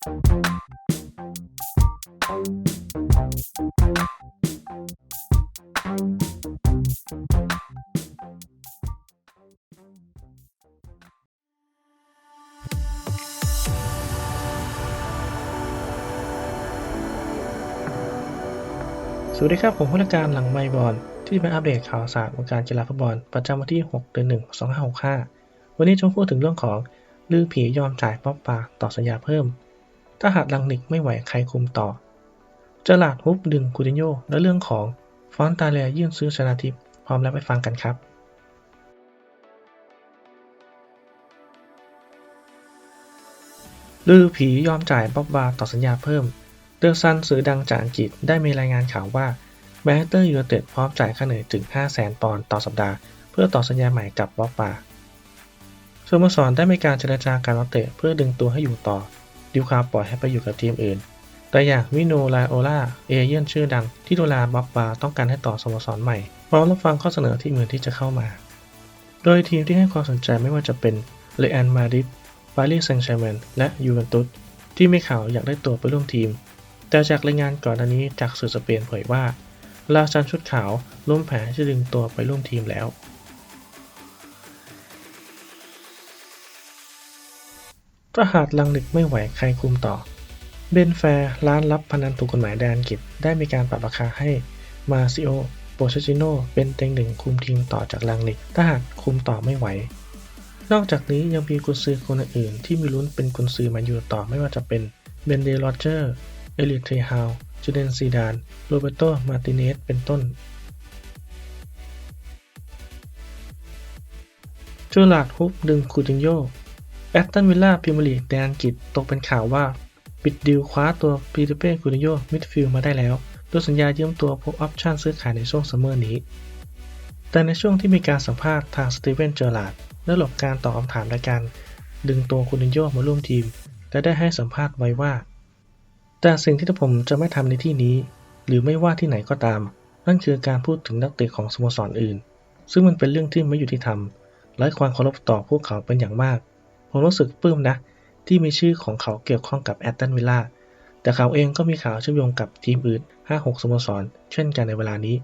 สวัสดีครับ ผมผู้นักการหลังไมบอลที่มาอัปเดตข่าวสารวงการกีฬาฟุตบอล ประจำวันที่ 6 เดือน 1 2565 วันนี้จะพูดถึงเรื่องของลือผียอมจ่ายป๊อปปาต่อสัญญาเพิ่ม ถ้าหากลังนิกไม่ไหวใครคุมต่อเจอหลาดฮุบดึงคูตินโยและเรื่องของฟอนตาเลียยื่นซื้อชนาทิพย์พร้อมแล้วไปฟังกันครับลือผียอมจ่ายป๊อปบาต่อสัญญาเพิ่ม เดอะซันสื่อดังจากอังกฤษได้มีรายงานข่าวว่าแมนเตอร์ยูไนเต็ดพร้อมจ่ายค่าเหนื่อยถึง 5 0 0 0 0ปอนด์ต่อสัปดาห์ เพื่อต่อสัญญาใหม่กับบ๊อบปาสโมสรได้มีการเจรจาการนักเตะเพื่อดึงตัวให้อยู่ต่อ ดิวคาปล่อยให้ไปอยู่กับทีมอื่น แต่อย่างวิโนลาโอลาเอเย่นชื่อดังที่ดูแลบ๊อบาต้องการให้ต่อสโมสรใหม่พร้อมรับฟังข้อเสนอที่มือที่จะเข้ามา โดยทีมที่ให้ความสนใจไม่ว่าจะเป็นเรอัลมาดริดปารีสแซงต์แชร์แมงและยูเวนตุสที่มีข่าวอยากได้ตัวไปร่วมทีม แต่จากรายงานก่อนหน้านี้จากสื่อสเปนเผยว่าลาซันชุดขาวล้มแผนที่จะดึงตัวไปร่วมทีมแล้ว ถ้าหากลังนิกไม่ไหวใครคุมต่อ เบนแฟร์ร้านรับพนันถูกกฎหมายแดนอังกฤษได้มีการปรับราคาให้มาซิโอโปเชจิโนเป็นเต็งหนึ่งคุมทีมต่อจากลังนิกถ้าหากคุมต่อไม่ไหว นอกจากนี้ยังมีกุนซือคนอื่นที่มีลุ้นเป็นกุนซือมาอยู่ต่อไม่ว่าจะเป็นเบนเดโรเจอร์ เอลิทเทฮาวจูเดนซีดาน โรเบโต มาติเนส เป็นต้นจูลาดฮุบดึงคูตินโย แอตตันวิลล่าพรีเมียร์ลีกในอังกฤษตกเป็นข่าวว่า ปิดดีลคว้าตัวปีเตเป้คูติโยมิดฟิลมาได้แล้วด้วยสัญญายืมตัวพบออปชั่นซื้อขายในช่วงซัมเมอร์นี้ แต่ในช่วงที่มีการสัมภาษณ์ทางสตีเวนเจอร์ลาดได้หลบการตอบคำถามรายการดึงตัวคูติโยมาร่วมทีม และได้ให้สัมภาษณ์ไว้ว่า แต่สิ่งที่ผมจะไม่ทำในที่นี้ หรือไม่ว่าที่ไหนก็ตาม นั่นคือการพูดถึงนักเตะของสโมสรอื่น ซึ่งมันเป็นเรื่องที่ไม่ยุติธรรมและความเคารพต่อพวกเขาเป็นอย่างมาก ผมรู้สึกปลื้มนะ ที่มีชื่อของเขาเกี่ยวข้องกับแอตตันวิลล่าแต่เขาเองก็มีข่าวเชื่อมโยงกับทีมอื่น 5-6 สโมสร เช่นกันในเวลานี้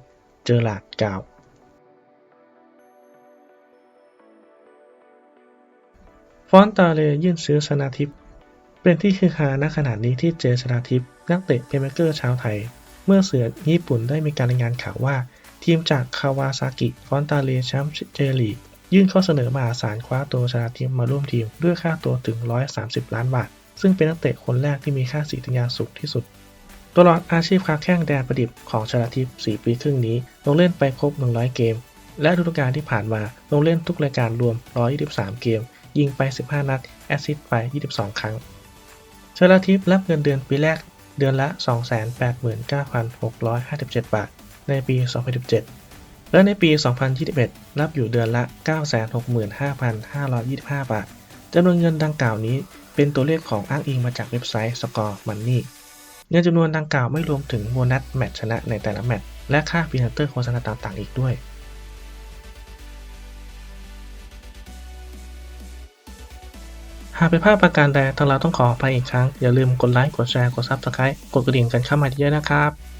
เจอหลาดกล่าว ฟอนตาเลยื่นซื้อชนาทิพย์เป็นที่คือฮาณขนาดนี้ที่เจชนาทิพย์นักเตะเพลย์เมเกอร์ชาวไทย เมื่อเสือญี่ปุ่นได้มีการรายงานข่าวว่า ทีมจากคาวาซากิฟอนตาเลแชมป์เจลีก ยื่นข้อเสนอมหาศาลคว้าตัวชนาทิพย์มาร่วมทีมด้วยค่าตัวถึง 130 ล้านบาท ซึ่งเป็นนักเตะคนแรกที่มีค่าสีทัญญาสูงที่สุด ตลอดอาชีพค้าแข้งแดนประดิบของชนาทิพย์4ปีครึ่งนี้ ลงเล่นไปครบ 100 เกม และฤดูกาลที่ผ่านมาลงเล่นทุกรายการรวม 123 เกม ยิงไป 15 นัด แอสซิสต์ไป 22 ครั้งชลาทิพย์รับเงินเดือนปีแรกเดือนละ 289,657 บาท ในปี 2017 และในปี 2021 รับอยู่เดือนละ 965,525 บาทจำนวนเงินดังกล่าวนี้เป็นตัวเลขของอ้างอิงมาจากเว็บไซต์ Score Money เงินจำนวนดังกล่าวไม่รวมถึงโบนัสแมตช์ชนะในแต่ละแมตช์และค่าพรีเซนเตอร์โฆษณาต่างๆ อีกด้วย หากเป็นภาพประการใดทางเราต้องขออภัยอีกครั้ง อย่าลืมกดไลค์ กดแชร์ กด Subscribe กดกระดิ่งกันเข้ามาเยอะๆนะครับ